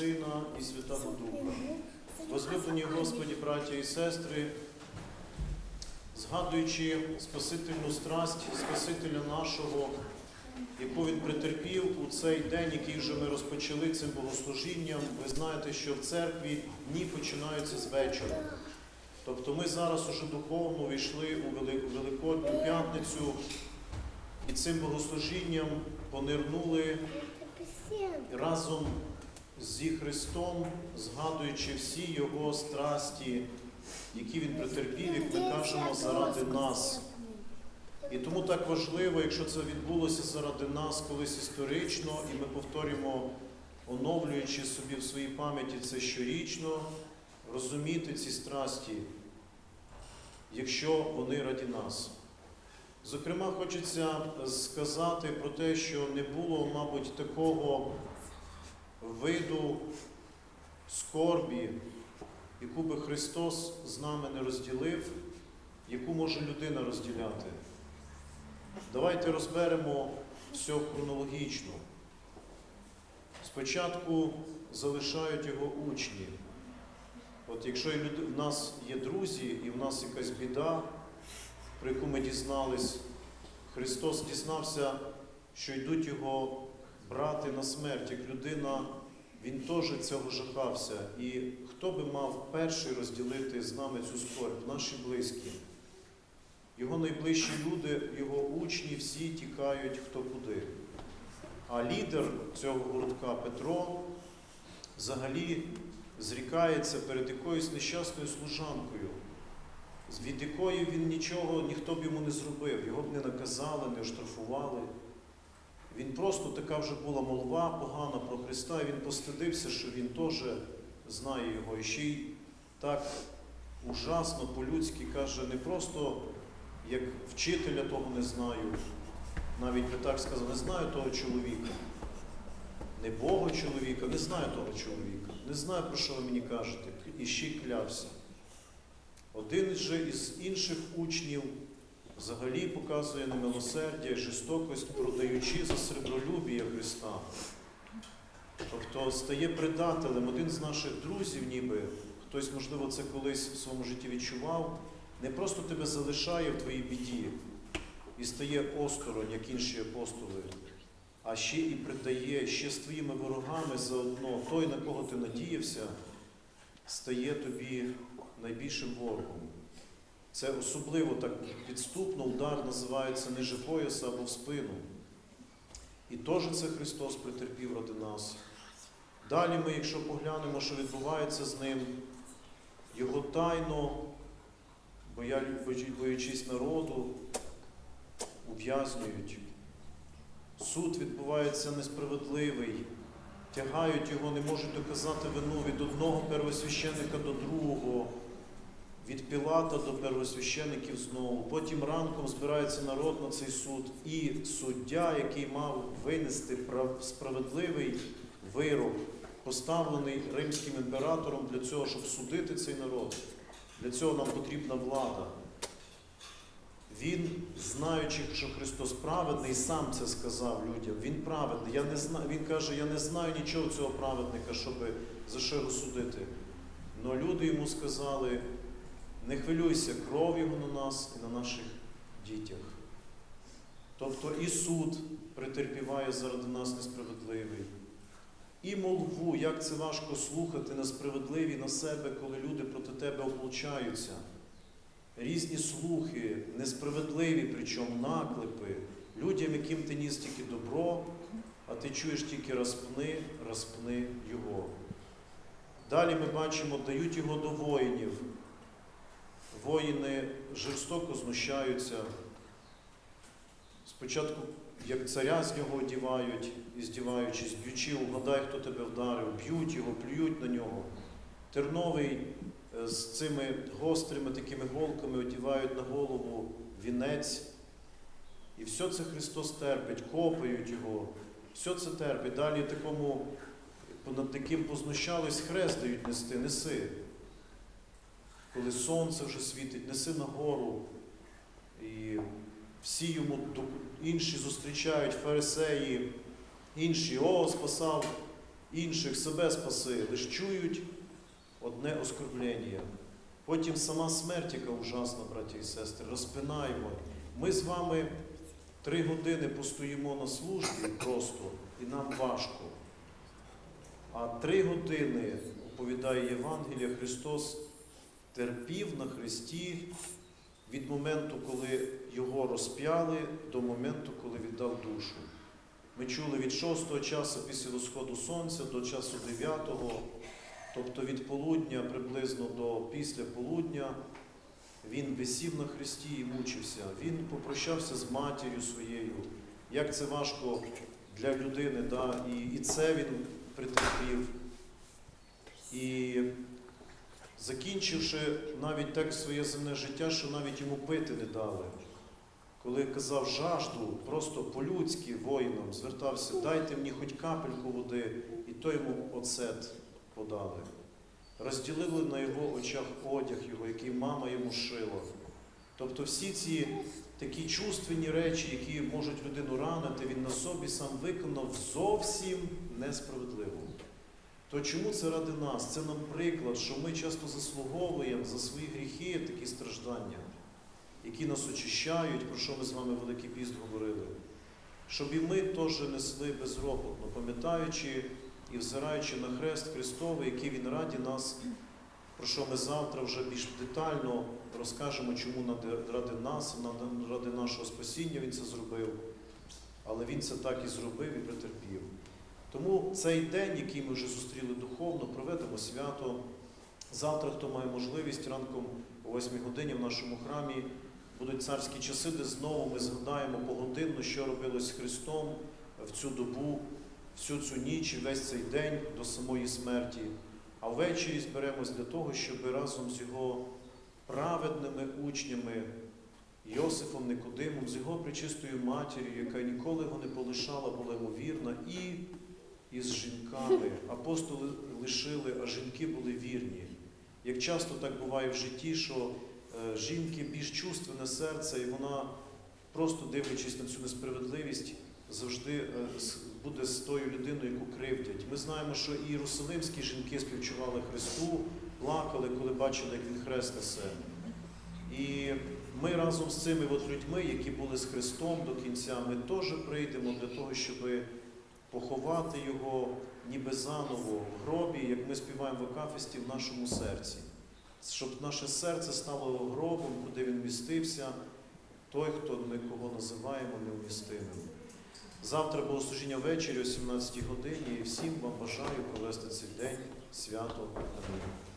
Сина і Святого Духа. Возлюблені Господі, браття і сестри, згадуючи Спасительну страсть Спасителя нашого, яку він претерпів у цей день, який вже ми розпочали цим богослужінням, ви знаєте, що в церкві дні починаються з вечора. Тобто ми зараз уже духовно війшли у у Великодню п'ятницю і цим богослужінням понирнули разом зі Христом, згадуючи всі Його страсті, які Він претерпів, як ми кажемо, заради нас. І тому так важливо, якщо це відбулося заради нас колись історично, і ми повторюємо, оновлюючи собі в своїй пам'яті це щорічно, розуміти ці страсті, якщо вони раді нас. Зокрема, хочеться сказати про те, що не було, мабуть, такого виду скорбі, яку би Христос з нами не розділив, яку може людина розділяти. Давайте розберемо все хронологічно. Спочатку залишають його учні. От якщо в нас є друзі, і в нас якась біда, про яку ми дізнались, Христос дізнався, що йдуть його брати на смерть, як людина, він теж цього жахався. І хто би мав перший розділити з нами цю скорбь? Наші близькі. Його найближчі люди, його учні, всі тікають хто куди. А лідер цього гуртка Петро взагалі зрікається перед якоюсь нещасною служанкою, від якої він нічого, ніхто б йому не зробив, його б не наказали, не оштрафували. Він просто така вже була молва погана про Христа, і він постидився, що він теж знає його. І ще й так ужасно по-людськи каже, не просто як вчителя того не знаю, навіть би так сказав, не знаю того чоловіка, не Бога чоловіка, не знаю того чоловіка, не знаю, про що ви мені кажете, і ще й клявся. Один же із інших учнів взагалі показує немилосердя і жорстокость, продаючи за сребролюбія Христа. Тобто стає предателем один з наших друзів, ніби хтось, можливо, це колись в своєму житті відчував, не просто тебе залишає в твоїй біді і стає осторонь, як інші апостоли, а ще і предає, ще з твоїми ворогами заодно той, на кого ти надіявся, стає тобі найбільшим ворогом. Це особливо так підступно удар називається ниже пояса або в спину. І теж це Христос претерпів ради нас. Далі ми, якщо поглянемо, що відбувається з ним, його тайно, боя- боючись народу, ув'язнюють. Суд відбувається несправедливий, тягають його, не можуть доказати вину від одного первосвященника до другого від Пілата до первосвящеників знову. Потім ранком збирається народ на цей суд, і суддя, який мав винести справедливий вирок, поставлений римським імператором для цього, щоб судити цей народ. Для цього нам потрібна влада. Він, знаючи, що Христос праведний, сам це сказав людям. Він праведний. Я не знаю, він каже, я не знаю нічого цього праведника, щоб за що його судити. Но люди йому сказали, не хвилюйся, кров його на нас і на наших дітях. Тобто і суд претерпіває заради нас несправедливий. І молву, як це важко слухати несправедливі на себе, коли люди проти тебе ополчаються. Різні слухи, несправедливі, причому наклепи, людям, яким ти ніс тільки добро, а ти чуєш тільки розпни, розпни його. Далі ми бачимо, дають його до воїнів. Воїни жорстоко знущаються. Спочатку, як царя з нього одівають, і здіваючись, б'ючи, угадай, хто тебе вдарив, б'ють його, плюють на нього. Терновий е, з цими гострими такими голками одівають на голову вінець. І все це Христос терпить, копають його, все це терпить. Далі такому, понад таким познущались, хрест дають нести, неси коли сонце вже світить, неси нагору. І всі йому інші зустрічають, фарисеї, інші, о, спасав інших себе спаси, лиш чують одне оскорблення. Потім сама смерть, яка ужасна, браті і сестри, розпинаємо. Ми з вами три години постоїмо на службі просто, і нам важко. А три години, оповідає Євангелія, Христос терпів на Христі від моменту, коли його розп'яли, до моменту, коли віддав душу. Ми чули від 6 часу після восходу сонця до часу 9, тобто від полудня приблизно до після полудня, він висів на Христі і мучився. Він попрощався з матір'ю своєю. Як це важко для людини, да? і, і це він притерпів. І закінчивши навіть так своє земне життя, що навіть йому пити не дали. Коли казав жажду, просто по-людськи воїнам звертався, дайте мені хоч капельку води, і то йому оцет подали. Розділили на його очах одяг його, який мама йому шила. Тобто всі ці такі чувственні речі, які можуть людину ранити, він на собі сам виконав зовсім несправедливо. То чому це ради нас? Це нам приклад, що ми часто заслуговуємо за свої гріхи такі страждання, які нас очищають, про що ми з вами Великий піст говорили. Щоб і ми теж несли безропотно, пам'ятаючи і взираючи на хрест Христовий, який Він раді нас, про що ми завтра вже більш детально розкажемо, чому ради нас, ради нашого спасіння Він це зробив. Але Він це так і зробив і претерпів. Тому цей день, який ми вже зустріли духовно, проведемо свято. Завтра, хто має можливість, ранком о 8 годині в нашому храмі будуть царські часи, де знову ми згадаємо погодинно, що робилось з Христом в цю добу, всю цю ніч весь цей день до самої смерті. А ввечері зберемось для того, щоб разом з його праведними учнями, Йосифом Никодимом, з його причистою матір'ю, яка ніколи його не полишала, була йому вірна, і із жінками. Апостоли лишили, а жінки були вірні. Як часто так буває в житті, що е, жінки більш чувственне серце, і вона, просто дивлячись на цю несправедливість, завжди е, буде з тою людиною, яку кривдять. Ми знаємо, що і єрусалимські жінки співчували Христу, плакали, коли бачили, як він хрест несе. І ми разом з цими от людьми, які були з Христом до кінця, ми теж прийдемо для того, щоб поховати його ніби заново в гробі, як ми співаємо в Акафісті, в нашому серці. Щоб наше серце стало гробом, куди він містився, той, хто ми кого називаємо невмістимим. Завтра богослужіння ввечері о 17 годині і всім вам бажаю провести цей день свято. Амінь.